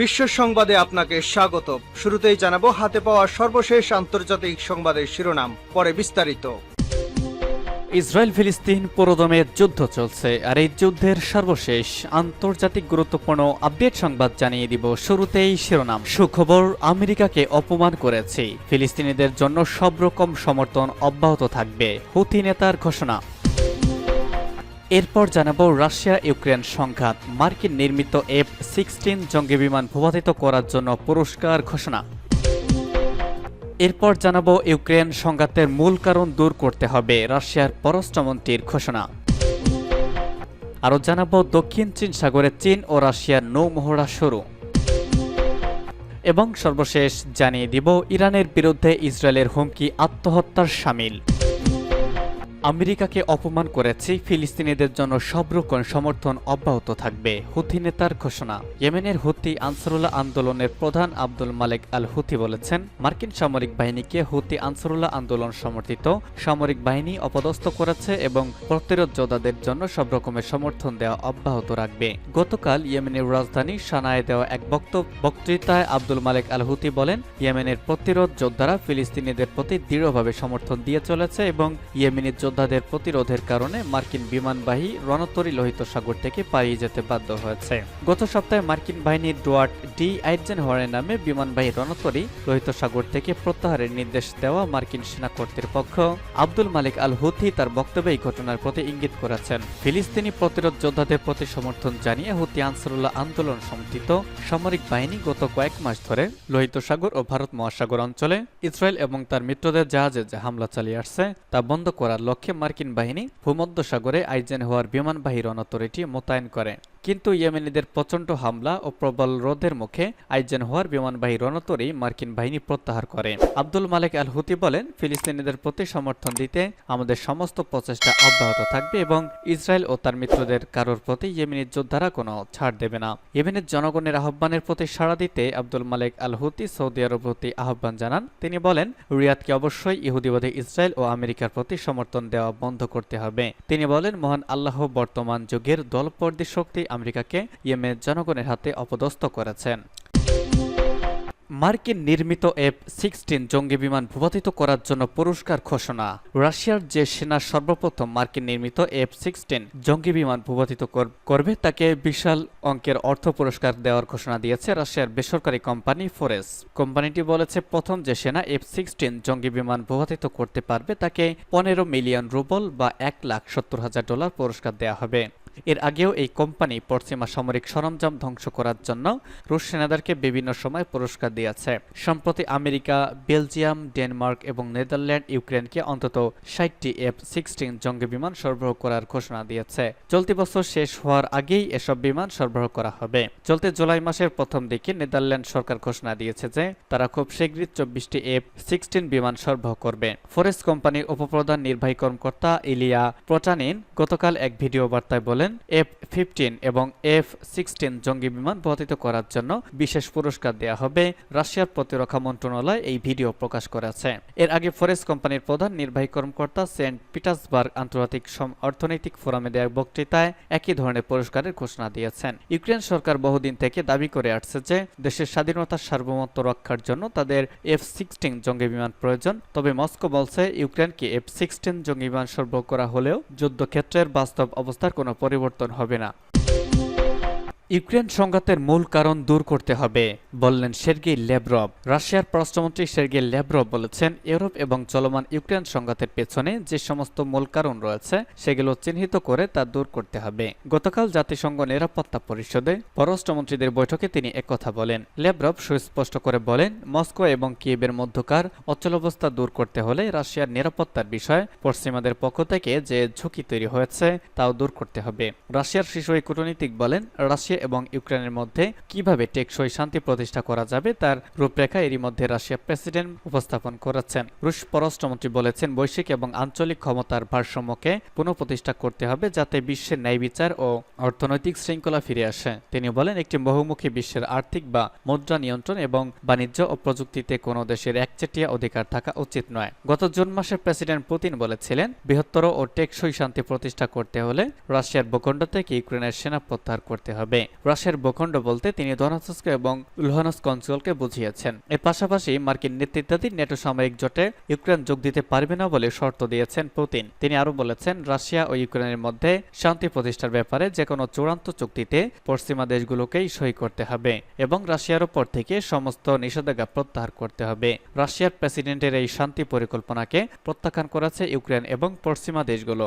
বিশ্ব সংবাদে আপনাকে স্বাগত। শুরুতেই জানাব, হাতে পাওয়া সর্বশেষ আন্তর্জাতিক সংবাদের শিরোনাম, পরে বিস্তারিত। ইসরায়েল ফিলিস্তিন পুরোদমে যুদ্ধ চলছে, আর এই যুদ্ধের সর্বশেষ আন্তর্জাতিক গুরুত্বপূর্ণ আপডেট সংবাদ জানিয়ে দিব শুরুতেই শিরোনাম। সুখবর, আমেরিকাকে অপমান করেছে। ফিলিস্তিনিদের জন্য সব রকম সমর্থন অব্যাহত থাকবে, হুথি নেতার ঘোষণা। এরপর জানাব রাশিয়া ইউক্রেন সংঘাত। মার্কিন নির্মিত এফ সিক্সটিন জঙ্গি বিমান ভূপাতিত করার জন্য পুরস্কার ঘোষণা। এরপর জানাব ইউক্রেন সংঘাতের মূল কারণ দূর করতে হবে, রাশিয়ার পররাষ্ট্রমন্ত্রীর ঘোষণা। আরও জানাব দক্ষিণ চীন সাগরে চীন ও রাশিয়ার নৌ মহড়া শুরু। এবং সর্বশেষ জানিয়ে দিব, ইরানের বিরুদ্ধে ইসরায়েলের হুমকি, আত্মহত্যার সামিল। আমেরিকাকে অপমান করেছে, ফিলিস্তিনিদের জন্য সব সমর্থন অব্যাহত থাকবে, হুথি নেতার ঘোষণা। ইয়েমেনের হুথি আনসারুল্লাহ আন্দোলনের প্রধান আব্দুল মালেক আল হুথি বলেছেন, মার্কিন সামরিক বাহিনীকে হুথি আনসারুল্লাহ আন্দোলন সমর্থিত সামরিক বাহিনী অপদস্থ করেছে এবং প্রতিরোধ যোদ্ধাদের জন্য সব রকমের সমর্থন দেওয়া অব্যাহত রাখবে। গতকাল ইয়েমেনের রাজধানী সানায় দেওয়া এক বক্তৃতায় আব্দুল মালেক আল হুথি বলেন, ইয়েমেনের প্রতিরোধ যোদ্ধারা ফিলিস্তিনিদের প্রতি দৃঢ়ভাবে সমর্থন দিয়ে চলেছে এবং ইয়েমেনি যোদ্ধাদের প্রতিরোধের কারণে মার্কিন বিমানবাহী রণতরী লোহিত সাগর থেকে পালিয়ে যেতে বাধ্য হয়েছে। গত সপ্তাহে মার্কিন বাহিনীর ডুয়ার্ট ডি আইজেন হওয়ারের নামে বিমানবাহী রণতরী লোহিত সাগর থেকে প্রত্যাহারের নির্দেশ দেওয়া মার্কিন সেনা কর্তৃপক্ষ আব্দুল মালিক আল হুথি তার বক্তব্যে এই ঘটনার প্রতি ইঙ্গিত করেছেন। ফিলিস্তিনি প্রতিরোধ যোদ্ধাদের প্রতি সমর্থন জানিয়ে হুতি আনসারুল্লাহ আন্দোলন সমর্থিত সামরিক বাহিনী গত কয়েক মাস ধরে লোহিত সাগর ও ভারত মহাসাগর অঞ্চলে ইসরায়েল এবং তার মিত্রদের জাহাজে যে হামলা চালিয়ে আসছে তা বন্ধ করার লক্ষ্যে মার্কিন বাহিনী ভূমধ্য সাগরে আইজেন হওয়ার বিমানবাহী রণতরীটি মোতায়েন করে। কিন্তু ইয়েমেনিদের প্রচণ্ড হামলা ও প্রবল রোধের মুখে আইজেন হওয়ার বিমানবাহী রণতরী মার্কিন বাহিনী প্রত্যাহার করে। আব্দুল মালিক আল হুতি বলেন, ফিলিস্তিনিদের প্রতি সমর্থন দিতে আমাদের সমস্ত প্রচেষ্টা অব্যাহত থাকবে এবং ইসরায়েল ও তার মিত্রদের কারোর প্রতি ইয়েমেনির যোদ্ধারা কোনো ছাড় দেবে না। ইয়েমেনের জনগণের আহ্বানের প্রতি সাড়া দিতে আব্দুল মালিক আল হুতি সৌদি আরব প্রতি আহ্বান জানান। তিনি বলেন, রিয়াদকে অবশ্যই ইহুদিবাদী ইসরায়েল ও আমেরিকার প্রতি সমর্থন দেওয়া বন্ধ করতে হবে। তিনি বলেন, মহান আল্লাহ বর্তমান যুগের দলপর্দী শক্তি আমেরিকাকে ইয়েমেনের জনগণের হাতে অপদস্থ করেছেন। মার্কিন নির্মিত এফ সিক্সটিন জঙ্গি বিমান ভূপাতিত করার জন্য পুরস্কার ঘোষণা। রাশিয়ার যে সেনা সর্বপ্রথম মার্কিন নির্মিত এফ সিক্সটিন জঙ্গি বিমান ভূপাতিত করবে, তাকে বিশাল অঙ্কের অর্থ পুরস্কার দেওয়ার ঘোষণা দিয়েছে রাশিয়ার বেসরকারি কোম্পানি ফোরেস। কোম্পানিটি বলেছে, প্রথম যে সেনা এফ সিক্সটিন জঙ্গি বিমান ভূপাতিত করতে পারবে, তাকে পনেরো মিলিয়ন রুবল বা এক লাখ সত্তর হাজার ডলার পুরস্কার দেওয়া হবে। এর আগেও এই কোম্পানি পশ্চিমা সামরিক সরঞ্জাম ধ্বংস করার জন্য রুশ সেনাদেরকে বিভিন্ন সময় পুরস্কার দিয়েছে। সম্প্রতি আমেরিকা, বেলজিয়াম, ডেনমার্ক এবং নেদারল্যান্ড ইউক্রেনকে অন্তত ষাটটি এফ সিক্সটিন জঙ্গি বিমান সরবরাহ করার ঘোষণা দিয়েছে। চলতি বছর শেষ হওয়ার আগেই এসব বিমান সরবরাহ করা হবে। চলতি জুলাই মাসের প্রথম দিকে নেদারল্যান্ড সরকার ঘোষণা দিয়েছে যে তারা খুব শীঘ্রই চব্বিশটি এফ সিক্সটিন বিমান সরবরাহ করবে। ফরেস্ট কোম্পানির উপপ্রধান নির্বাহী কর্মকর্তা ইলিয়া প্রোটানিন গতকাল এক ভিডিও বার্তায় বলেন এফ ফিফটিন এবং এফ সিক্সটিন জঙ্গি বিমান পতিত করার জন্য বিশেষ পুরস্কার দেওয়া হবে রাশিয়ার প্রতিরক্ষা মন্ত্রণালয় এই ভিডিও প্রকাশ করেছে। এর আগে ফরেস্ট কোম্পানির প্রধান নির্বাহী কর্মকর্তা সেন্ট পিটার্সবার্গ আন্তর্জাতিক অর্থনৈতিক ফোরামে দেওয়া বক্তৃতায় একই ধরনের পুরস্কারের ঘোষণা দিয়েছেন। ইউক্রেন সরকার বহুদিন থেকে দাবি করে আসছে যে দেশের স্বাধীনতার সার্বভৌমত্ব রক্ষার জন্য তাদের এফ সিক্সটিন জঙ্গি বিমান প্রয়োজন। তবে মস্কো বলছে, ইউক্রেনকে এফ সিক্সটিন জঙ্গি বিমান সরবরাহ করা হলেও যুদ্ধক্ষেত্রের বাস্তব অবস্থার কোনো পরিবর্তন হবে না। ইউক্রেন সংঘাতের মূল কারণ দূর করতে হবে, বললেন সের্গেই ল্যাব্রভ রাশিয়ার পররাষ্ট্রমন্ত্রী সের্গেই ল্যাব্রভ বলেছেন, ইউরোপ এবং চলমান ইউক্রেন সংঘাতের পেছনে যে সমস্ত মূল কারণ রয়েছে, সেগুলো চিহ্নিত করে তা দূর করতে হবে। গতকাল জাতিসংঘ নিরাপত্তা পরিষদে পররাষ্ট্রমন্ত্রীদের বৈঠকে তিনি একথা বলেন। ল্যাব্রভ সুস্পষ্ট করে বলেন, মস্কো এবং কিয়েবের মধ্যকার অচলাবস্থা দূর করতে হলে রাশিয়ার নিরাপত্তার বিষয়ে পশ্চিমাদের পক্ষ থেকে যে ঝুঁকি তৈরি হয়েছে, তাও দূর করতে হবে। রাশিয়ার এই কূটনীতিক বলেন, রাশিয়া এবং ইউক্রেনের মধ্যে কীভাবে টেকসই শান্তি প্রতিষ্ঠা করা যাবে তার রূপরেখা এরই মধ্যে রাশিয়া প্রেসিডেন্ট উপস্থাপন করেছেন। রুশ পররাষ্ট্রমন্ত্রী বলেছেন, বৈশ্বিক এবং আঞ্চলিক ক্ষমতার ভারসাম্যকে পুনঃপ্রতিষ্ঠা করতে হবে যাতে বিশ্বের ন্যায় বিচার ও অর্থনৈতিক শৃঙ্খলা ফিরে আসে। তিনি বলেন, একটি বহুমুখী বিশ্বের আর্থিক বা মুদ্রা নিয়ন্ত্রণ এবং বাণিজ্য ও প্রযুক্তিতে কোনো দেশের একচেটিয়া অধিকার থাকা উচিত নয়। গত জুন মাসে প্রেসিডেন্ট পুতিন বলেছিলেন, বৃহত্তর ও টেকসই শান্তি প্রতিষ্ঠা করতে হলে রাশিয়ার ভূখণ্ড থেকে ইউক্রেনের সেনা প্রত্যাহার করতে হবে। রাশিয়ার ভূখণ্ড বলতে তিনি দোনাতস্ক এবং লুহানস্ক অঞ্চলকে বুঝিয়েছেন। এর পাশাপাশি মার্কিন নেতৃত্বাধীন নেটো সামরিক জোটে ইউক্রেন যোগ দিতে পারবে না বলে শর্ত দিয়েছেন পুতিন। তিনি আরও বলেছেন, রাশিয়া ও ইউক্রেনের মধ্যে শান্তি প্রতিষ্ঠার ব্যাপারে যে কোনো চূড়ান্ত চুক্তিতে পশ্চিমা দেশগুলোকেই সই করতে হবে এবং রাশিয়ার ওপর থেকে সমস্ত নিষেধাজ্ঞা প্রত্যাহার করতে হবে। রাশিয়ার প্রেসিডেন্টের এই শান্তি পরিকল্পনাকে প্রত্যাখ্যান করেছে ইউক্রেন এবং পশ্চিমা দেশগুলো।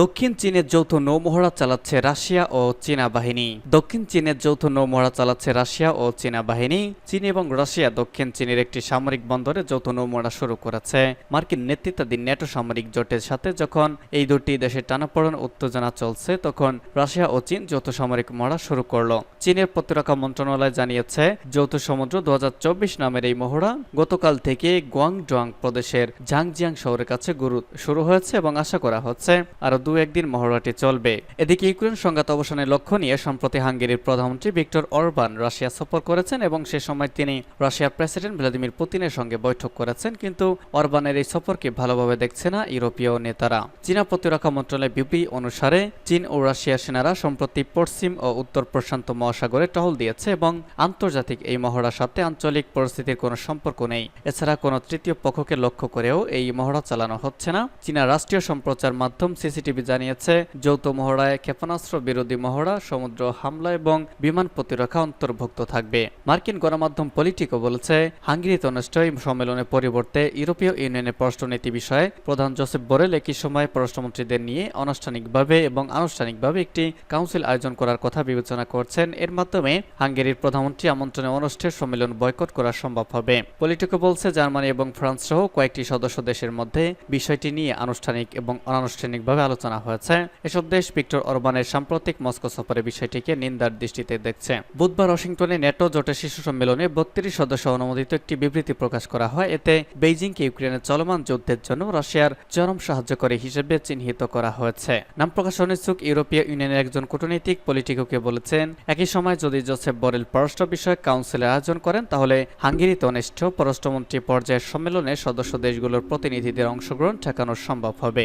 দক্ষিণ চীনের যৌথ নৌমহড়া চালাচ্ছে রাশিয়া ও চীনা বাহিনী। দক্ষিণ চীনের যৌথ নৌমহড়া চালাচ্ছে রাশিয়া ও চীনা বাহিনী। চীন এবং রাশিয়া দক্ষিণ চীনের একটি সামরিক বন্দরে যৌথ নৌমহড়া শুরু করেছে। মার্কিন নেতৃত্বাধীন ন্যাটো সামরিক জোটের সাথে যখন এই দুটি দেশের টানাপড়ন উত্তেজনা চলছে, তখন রাশিয়া ও চীন যৌথ সামরিক মহড়া শুরু করল। চীনের প্রতিরক্ষা মন্ত্রণালয় জানিয়েছে, যৌথ সমুদ্র দু হাজার চব্বিশ নামের এই মহড়া গতকাল থেকে গুয়াংডোয়াং প্রদেশের ঝাংজিয়াং শহরের কাছে গুরু শুরু হয়েছে এবং আশা করা হচ্ছে আরও দু একদিন মহড়াটি চলবে। এদিকে ইউক্রেন সংঘাত অবসানের লক্ষ্য নিয়ে সম্প্রতি হাঙ্গেরির প্রধানমন্ত্রী ভিক্টর অরবান রাশিয়া সফর করেছেন এবং সে সময় তিনি রাশিয়ার প্রেসিডেন্ট ভ্লাদিমির পুতিনের সঙ্গে বৈঠক করেছেন, কিন্তু অরবানের এই সফরকে ভালোভাবে দেখছে না ইউরোপীয় নেতারা। চীনা প্রতিরক্ষা মন্ত্রণালয়ের বিবি অনুসারে, চীন ও রাশিয়ার সেনারা সম্প্রতি পশ্চিম ও উত্তর প্রশান্ত মহাসাগরে টহল দিয়েছে এবং আন্তর্জাতিক এই মহড়ার সাথে আঞ্চলিক পরিস্থিতির কোনো সম্পর্ক নেই। এছাড়া কোনো তৃতীয় পক্ষকে লক্ষ্য করেও এই মহড়া চালানো হচ্ছে না। চীনা রাষ্ট্রীয় সম্প্রচার মাধ্যম সিসিটিভি জানিয়েছে, যৌথ মহড়ায় ক্ষেপণাস্ত্র বিরোধী মহড়া, সমুদ্র হামলা এবং বিমান প্রতিরক্ষা অন্তর্ভুক্ত থাকবে। মার্কিন গণমাধ্যম পলিটিকো বলেছে হাঙ্গেরিতে অনুষ্ঠিত সম্মেলনের পরিবর্তে ইউরোপীয় ইউনিয়নের পররাষ্ট্রনীতি বিষয়ে প্রধান জোসেফ বোরেল একই সময় পররাষ্ট্রমন্ত্রীদের নিয়ে আনুষ্ঠানিকভাবে এবং আনুষ্ঠানিকভাবে একটি কাউন্সিল আয়োজন করার কথা বিবেচনা করছেন। এর মাধ্যমে হাঙ্গেরির প্রধানমন্ত্রী আমন্ত্রণে অনুষ্ঠের সম্মেলন বয়কট করা সম্ভব হবে। পলিটিকো বলছে, জার্মানি এবং ফ্রান্স সহ কয়েকটি সদস্য দেশের মধ্যে বিষয়টি নিয়ে আনুষ্ঠানিক এবং অনানুষ্ঠানিকভাবে আলোচনা হয়েছে। এসব দেশ ভিক্টর অরবানের সাম্প্রতিক মস্কো সফরের বিষয়টিকে নিন্দার দৃষ্টিতে দেখছে। বুধবার ওয়াশিংটনে নেটো জোটের শীর্ষ সম্মেলনে বত্রিশ সদস্য অনুমোদিত একটি বিবৃতি প্রকাশ করা হয়। এতে বেইজিংকে ইউক্রেনের চলমান যুদ্ধের জন্য রাশিয়ার চরম সাহায্যকারী হিসেবে চিহ্নিত করা হয়েছে। নাম প্রকাশ অনিচ্ছুক ইউরোপীয় ইউনিয়নের একজন কূটনীতিক পলিটিকোকে বলেছেন, একই সময় যদি জোসেফ বরেল পররাষ্ট্র বিষয়ক কাউন্সিলের আয়োজন করেন, তাহলে হাঙ্গেরিতে অনুষ্ঠ পররাষ্ট্রমন্ত্রী পর্যায়ের সম্মেলনে সদস্য দেশগুলোর প্রতিনিধিদের অংশগ্রহণ ঠেকানো সম্ভব হবে।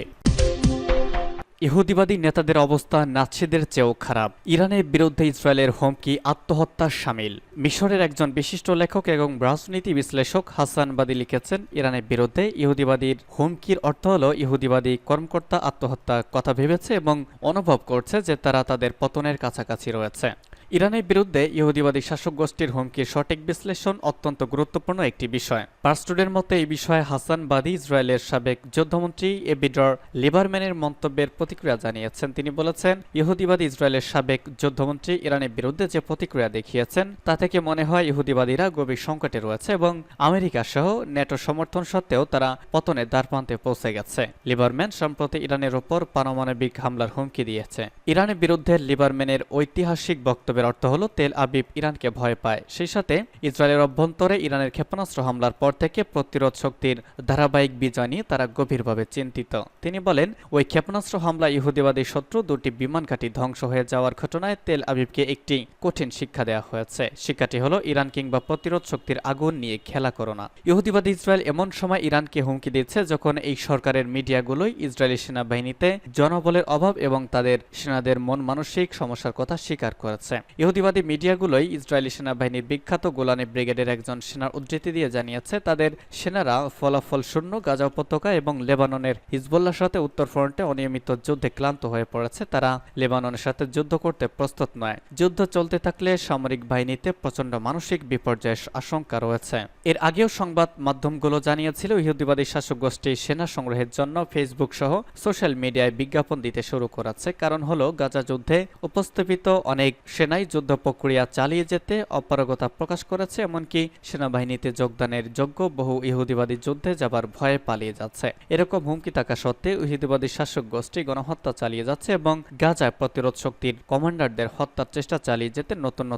ইহুদিবাদী নেতাদের অবস্থা নাৎসিদের চেয়েও খারাপ। ইরানের বিরুদ্ধে ইসরায়েলের হুমকি, আত্মহত্যার সামিল। মিশরের একজন বিশিষ্ট লেখক এবং রাজনীতি বিশ্লেষক হাসান বাদি লিখেছেন, ইরানের বিরুদ্ধে ইহুদিবাদীর হুমকির অর্থ হল ইহুদিবাদী কর্মকর্তা আত্মহত্যা কথা ভেবেছে এবং অনুভব করছে যে তারা তাদের পতনের কাছাকাছি রয়েছে। ইরানের বিরুদ্ধে ইহুদিবাদী শাসক গোষ্ঠীর হুমকির সঠিক বিশ্লেষণ অত্যন্ত গুরুত্বপূর্ণ একটি বিষয়। পার্স্টুডের মতে, এই বিষয়ে হাসান বাদি ইসরায়েলের সাবেক যুদ্ধমন্ত্রী এবিডর লিবারম্যানের মন্তব্যের প্রতিক্রিয়া জানিয়েছেন। তিনি বলেছেন, ইহুদিবাদী ইসরায়েলের সাবেক যুদ্ধমন্ত্রী ইরানের বিরুদ্ধে যে প্রতিক্রিয়া দেখিয়েছেন, তা থেকে মনে হয় ইহুদিবাদীরা গভীর সংকটে রয়েছে এবং আমেরিকা সহ ন্যাটো সমর্থন সত্ত্বেও তারা পতনের দ্বারপ্রান্তে পৌঁছে গেছে। লিবারম্যান সম্প্রতি ইরানের ওপর পারমাণবিক হামলার হুমকি দিয়েছে। ইরানের বিরুদ্ধে লিবারম্যানের ঐতিহাসিক বক্তব্যের অর্থ হল তেল আবিব ইরানকে ভয় পায়। সেই সাথে ইসরায়েলের অভ্যন্তরে ইরানের ক্ষেপণাস্ত্র হামলার পর থেকে প্রতিরোধ শক্তির ধারাবাহিক বিজয় নিয়ে তারা গভীরভাবে চিন্তিত। তিনি বলেন, ওই ক্ষেপণাস্ত্র হামলা ইহুদিবাদী শত্রু দুটি বিমান ঘাঁটি ধ্বংস হয়ে যাওয়ার ঘটনায় তেল আবিবকে একটি কঠিন শিক্ষা দেওয়া হয়েছে। শিক্ষাটি হলো, ইরান কিংবা প্রতিরোধ শক্তির আগুন নিয়ে খেলা করো না। ইহুদিবাদী ইসরায়েল এমন সময় ইরানকে হুমকি দিচ্ছে যখন এই সরকারের মিডিয়াগুলোই ইসরায়েলি সেনাবাহিনীতে জনবলের অভাব এবং তাদের সেনাদের মন মানসিক সমস্যার কথা স্বীকার করেছে। ইহুদিবাদী মিডিয়াগুলোই ইসরায়েলি সেনাবাহিনীর বিখ্যাত গোলানি ব্রিগেডের একজন সেনার উদ্ধৃতি দিয়ে জানিয়েছে, তাদের সেনারা ফলাফল শূন্য গাজা উপত্যকা এবং লেবাননের হিজবুল্লার সাথে উত্তর ফ্রন্টে অনিয়মিত যুদ্ধে ক্লান্ত হয়ে পড়েছে। তারা লেবাননের সাথে যুদ্ধ করতে প্রস্তুত নয়। যুদ্ধ চলতে থাকলে সামরিক বাহিনীতে প্রচণ্ড মানসিক বিপর্যয়ের আশঙ্কা রয়েছে। এর আগেও সংবাদ মাধ্যমগুলো জানিয়েছিল, ইহুদিবাদী শাসক গোষ্ঠী সেনা সংগ্রহের জন্য ফেসবুক সহ সোশ্যাল মিডিয়ায় বিজ্ঞাপন দিতে শুরু করেছে। কারণ হলো, গাজা যুদ্ধে উপস্থাপিত অনেক সেনাই যুদ্ধ প্রক্রিয়া চালিয়ে যেতে অপারগতা প্রকাশ করেছে, এমনকি সেনাবাহিনীতে যোগদানের যোগ্য বহু ইহুদিবাদী যুদ্ধে যাবার ভয়ে পালিয়ে যাচ্ছে। এরকম হুমকি থাকা সত্ত্বেও ইহুদিবাদী শাসক গোষ্ঠী গণহত্যা চালিয়ে যাচ্ছে এবং গাজায় প্রতিরোধ শক্তির কমান্ডারদের হত্যার চেষ্টা চালিয়ে যেতে নতুন